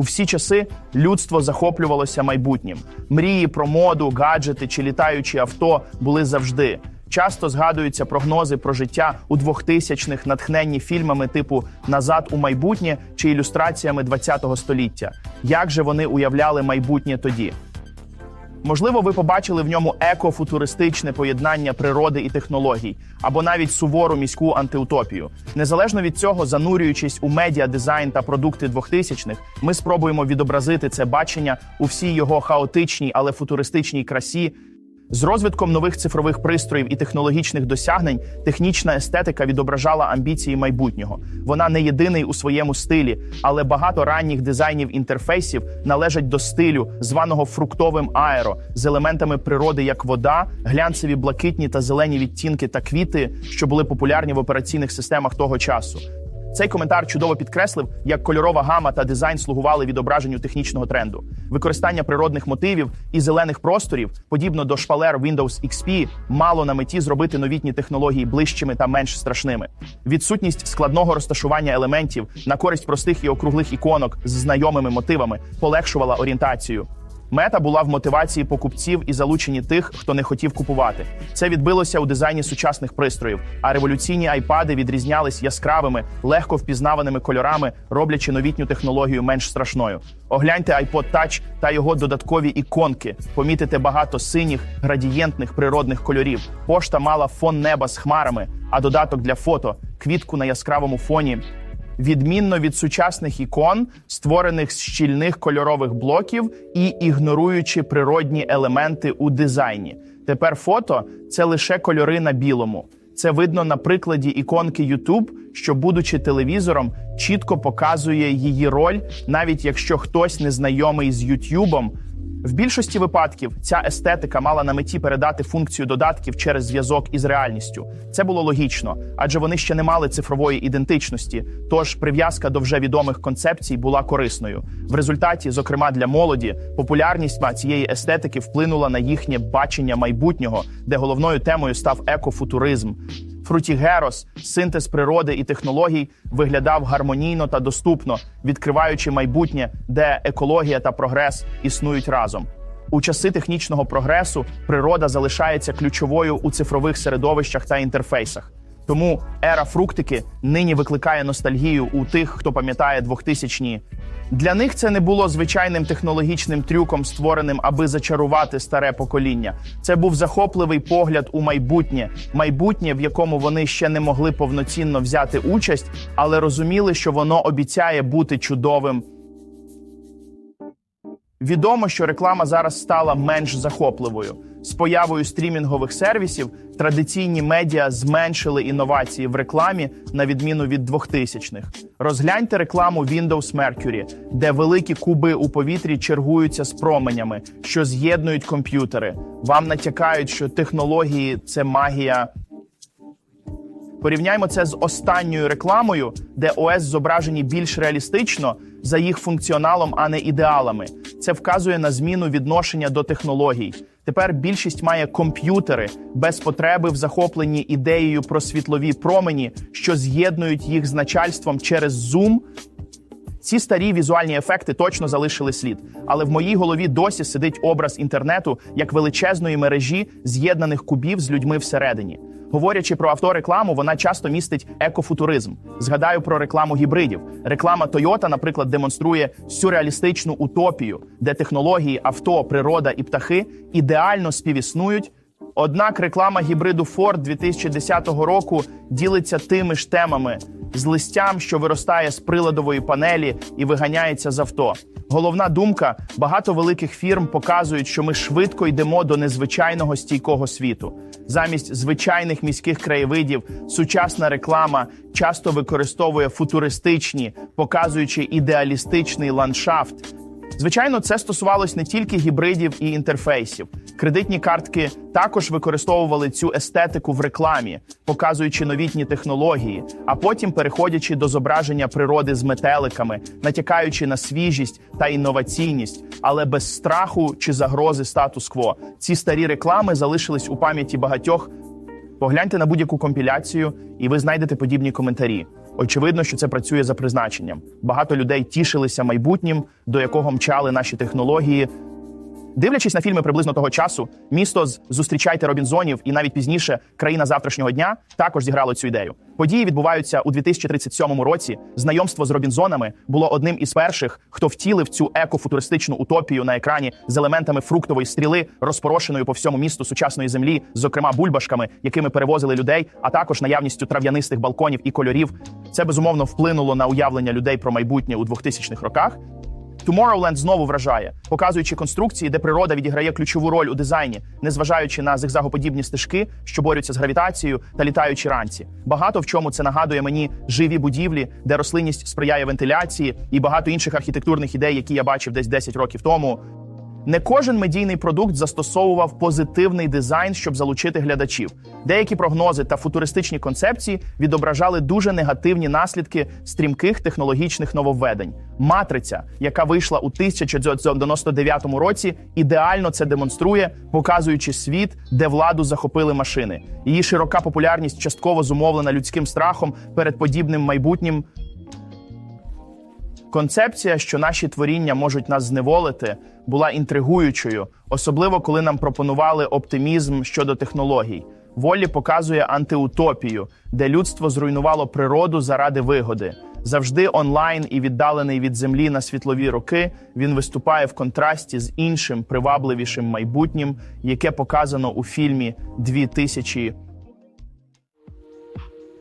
У всі часи людство захоплювалося майбутнім. Мрії про моду, гаджети чи літаючі авто були завжди. Часто згадуються прогнози про життя у 2000-х, натхненні фільмами типу Назад у майбутнє чи ілюстраціями 20-го століття. Як же вони уявляли майбутнє тоді? Можливо, ви побачили в ньому екофутуристичне поєднання природи і технологій, або навіть сувору міську антиутопію. Незалежно від цього, занурюючись у медіа, дизайн та продукти 2000-х, ми спробуємо відобразити це бачення у всій його хаотичній, але футуристичній красі. З розвитком нових цифрових пристроїв і технологічних досягнень технічна естетика відображала амбіції майбутнього. Вона не єдиний у своєму стилі, але багато ранніх дизайнів інтерфейсів належать до стилю, званого фруктовим аеро, з елементами природи, як вода, глянцеві блакитні та зелені відтінки та квіти, що були популярні в операційних системах того часу. Цей коментар чудово підкреслив, як кольорова гама та дизайн слугували відображенню технічного тренду. Використання природних мотивів і зелених просторів, подібно до шпалер Windows XP, мало на меті зробити новітні технології ближчими та менш страшними. Відсутність складного розташування елементів на користь простих і округлих іконок з знайомими мотивами полегшувала орієнтацію. Мета була в мотивації покупців і залученні тих, хто не хотів купувати. Це відбилося у дизайні сучасних пристроїв, а революційні айпади відрізнялись яскравими, легко впізнаваними кольорами, роблячи новітню технологію менш страшною. Огляньте iPod Touch та його додаткові іконки. Помітите багато синіх, градієнтних природних кольорів. Пошта мала фон неба з хмарами, а додаток для фото квітку на яскравому фоні відмінно від сучасних ікон, створених з щільних кольорових блоків і ігноруючи природні елементи у дизайні. Тепер фото це лише кольори на білому. Це видно на прикладі іконки YouTube, що, будучи телевізором, чітко показує її роль, навіть якщо хтось незнайомий з YouTube. В більшості випадків ця естетика мала на меті передати функцію додатків через зв'язок із реальністю. Це було логічно, адже вони ще не мали цифрової ідентичності. Тож прив'язка до вже відомих концепцій була корисною. В результаті, зокрема для молоді, популярність цієї естетики вплинула на їхнє бачення майбутнього, де головною темою став екофутуризм. Фрутігерос, синтез природи і технологій, виглядав гармонійно та доступно, відкриваючи майбутнє, де екологія та прогрес існують разом. У часи технічного прогресу природа залишається ключовою у цифрових середовищах та інтерфейсах. Тому ера фруктики нині викликає ностальгію у тих, хто пам'ятає 2000-ні. Для них це не було звичайним технологічним трюком, створеним, аби зачарувати старе покоління. Це був захопливий погляд у майбутнє, майбутнє, в якому вони ще не могли повноцінно взяти участь, але розуміли, що воно обіцяє бути чудовим. Відомо, що реклама зараз стала менш захопливою. З появою стрімінгових сервісів традиційні медіа зменшили інновації в рекламі на відміну від 2000-х. Розгляньте рекламу Windows Mercury, де великі куби у повітрі чергуються з променями, що з'єднують комп'ютери. Вам натякають, що технології це магія. Порівняймо це з останньою рекламою, де ОС зображені більш реалістично за їх функціоналом, а не ідеалами. Це вказує на зміну відношення до технологій. Тепер більшість має комп'ютери без потреби в захопленні ідеєю про світлові промені, що з'єднують їх з начальством через Zoom. Ці старі візуальні ефекти точно залишили слід, але в моїй голові досі сидить образ інтернету як величезної мережі з'єднаних кубів з людьми всередині. Говорячи про авторекламу, вона часто містить екофутуризм. Згадаю про рекламу гібридів. Реклама Toyota, наприклад, демонструє сюрреалістичну утопію, де технології, авто, природа і птахи ідеально співіснують. Однак реклама гібриду Ford 2010 року ділиться тими ж темами з листям, що виростає з приладової панелі і виганяється з авто. Головна думка: багато великих фірм показують, що ми швидко йдемо до незвичайного стійкого світу. Замість звичайних міських краєвидів, сучасна реклама часто використовує футуристичні, показуючи ідеалістичний ландшафт. Звичайно, це стосувалось не тільки гібридів і інтерфейсів. Кредитні картки також використовували цю естетику в рекламі, показуючи новітні технології, а потім переходячи до зображення природи з метеликами, натякаючи на свіжість та інноваційність, але без страху чи загрози статус-кво. Ці старі реклами залишились у пам'яті багатьох. Погляньте на будь-яку компіляцію, і ви знайдете подібні коментарі. Очевидно, що це працює за призначенням. Багато людей тішилися майбутнім, до якого мчали наші технології. Дивлячись на фільми приблизно того часу, місто з зустрічайте Робінзонів і навіть пізніше країна завтрашнього дня також зіграло цю ідею. Події відбуваються у 2037 році. Знайомство з Робінзонами було одним із перших, хто втілив цю екофутуристичну утопію на екрані з елементами фруктової стріли, розпорошеною по всьому місту сучасної землі, зокрема бульбашками, якими перевозили людей, а також наявністю трав'янистих балконів і кольорів. Це безумовно вплинуло на уявлення людей про майбутнє у 2000-х роках. Tomorrowland знову вражає, показуючи конструкції, де природа відіграє ключову роль у дизайні, незважаючи на зигзагоподібні стежки, що борються з гравітацією та літаючі ранці. Багато в чому це нагадує мені живі будівлі, де рослинність сприяє вентиляції, і багато інших архітектурних ідей, які я бачив десь 10 років тому. Не кожен медійний продукт застосовував позитивний дизайн, щоб залучити глядачів. Деякі прогнози та футуристичні концепції відображали дуже негативні наслідки стрімких технологічних нововведень. Матриця, яка вийшла у 1999 році, ідеально це демонструє, показуючи світ, де владу захопили машини. Її широка популярність частково зумовлена людським страхом перед подібним майбутнім. Концепція, що наші творіння можуть нас зневолити, була інтригуючою, особливо коли нам пропонували оптимізм щодо технологій. Волі показує антиутопію, де людство зруйнувало природу заради вигоди. Завжди онлайн і віддалений від землі на світлові роки. Він виступає в контрасті з іншим привабливішим майбутнім, яке показано у фільмі «2000».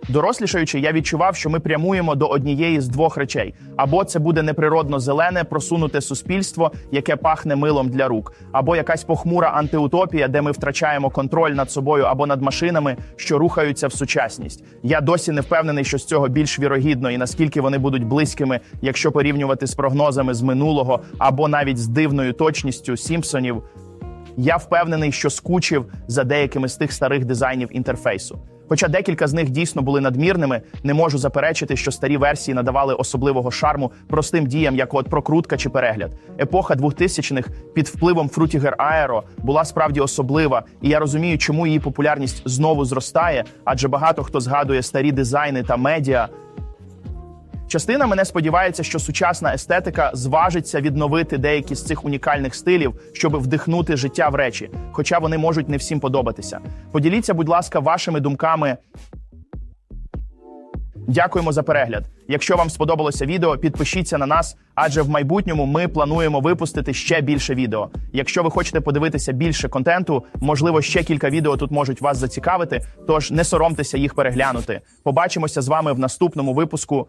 Дорослішаючи, я відчував, що ми прямуємо до однієї з двох речей: або це буде неприродно зелене, просунуте суспільство, яке пахне милом для рук, або якась похмура антиутопія, де ми втрачаємо контроль над собою або над машинами, що рухаються в сучасність. Я досі не впевнений, що з цього більш вірогідно і наскільки вони будуть близькими, якщо порівнювати з прогнозами з минулого або навіть з дивною точністю Сімпсонів. Я впевнений, що скучив за деякими з тих старих дизайнів інтерфейсу. Хоча декілька з них дійсно були надмірними, не можу заперечити, що старі версії надавали особливого шарму простим діям, як от прокрутка чи перегляд. Епоха 2000-х під впливом Фрутігер Аеро була справді особлива, і я розумію, чому її популярність знову зростає, адже багато хто згадує старі дизайни та медіа. Частина мене сподівається, що сучасна естетика зважиться відновити деякі з цих унікальних стилів, щоб вдихнути життя в речі, хоча вони можуть не всім подобатися. Поділіться, будь ласка, вашими думками. Дякуємо за перегляд. Якщо вам сподобалося відео, підпишіться на нас, адже в майбутньому ми плануємо випустити ще більше відео. Якщо ви хочете подивитися більше контенту, можливо, ще кілька відео тут можуть вас зацікавити. Тож не соромтеся їх переглянути. Побачимося з вами в наступному випуску.